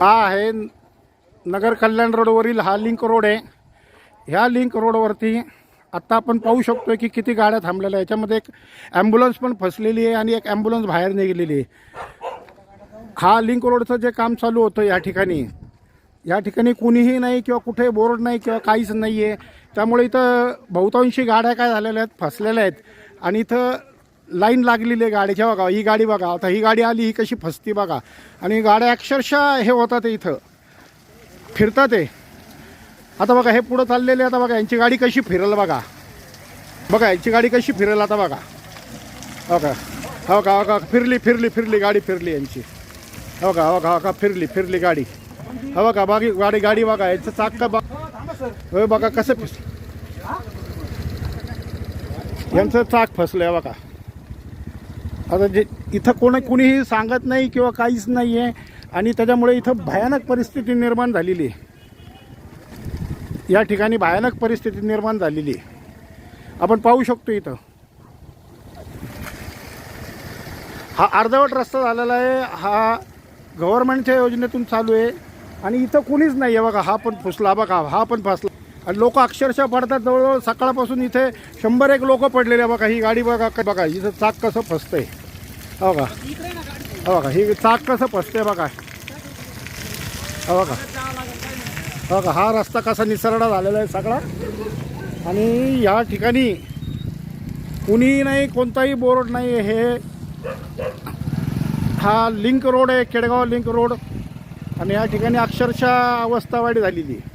हा आहे नगर कल्याण रोडवरील हा लिंक रोड आहे. ह्या लिंक रोडवरती आत्ता आपण पाहू शकतो की किती गाड्या थांबलेल्या आहे याच्यामध्ये एक ॲम्ब्युलन्स पण फसलेली आहे आणि एक ॲम्ब्युलन्स बाहेर निघलेली आहे. हा लिंक रोडचं जे काम चालू होतं या ठिकाणी या ठिकाणी कुणीही नाही किंवा कुठे बोर्ड नाही किंवा काहीच नाही आहे त्यामुळे इथं बहुतांशी गाड्या काय झालेल्या आहेत फसलेल्या आहेत. आणि इथं लाईन लागलेली आहे गाडीच्या बघा ही गाडी बघा. आता ही गाडी आली ही कशी फसती बघा. आणि गाड्या अक्षरशः हे होतात इथं. फिरतात आहे आता बघा हे पुढं चाललेले आता बघा यांची गाडी कशी फिरेल बघा. बघा यांची गाडी कशी फिरेल आता बघा. हो का हो का हो का फिरली फिरली फिरली गाडी फिरली यांची. हो का हो का हो का फिरली फिरली गाडी. हो बघा बागी गाडी गाडी बघा यांचं चाक का बघ हो बघा कसं फिस यांचं चाक फसलं बघा. आता जे इथं कोणी कुणीही सांगत नाही किंवा काहीच नाही आहे आणि त्याच्यामुळे इथं भयानक परिस्थिती निर्माण झालेली आहे. या ठिकाणी भयानक परिस्थिती निर्माण झालेली आहे. आपण पाहू शकतो इथं. हा अर्धवट रस्ता झालेला आहे. हा गव्हर्नमेंटच्या योजनेतून चालू आहे. आणि इथं कुणीच नाही आहे बघा हा पण फुसला बघा हा पण फसला. आणि लोक अक्षरशः पडतात जवळजवळ सकाळपासून इथे शंभर एक लोक पडलेले आहे बघा ही गाडी बघा बघा इथं चाक कसं फसतंय. हो का हो का ही चाक कसं फसतंय बघा. हो का हो का हा रस्ता कसा निसरडा झालेला आहे सगळा. आणि ह्या ठिकाणी कुणीही नाही कोणताही बोर्ड नाही आहे हे. हा लिंक रोड आहे केडगाव लिंक रोड. आणि या ठिकाणी अक्षरशः अवस्था वाईट झालेली आहे.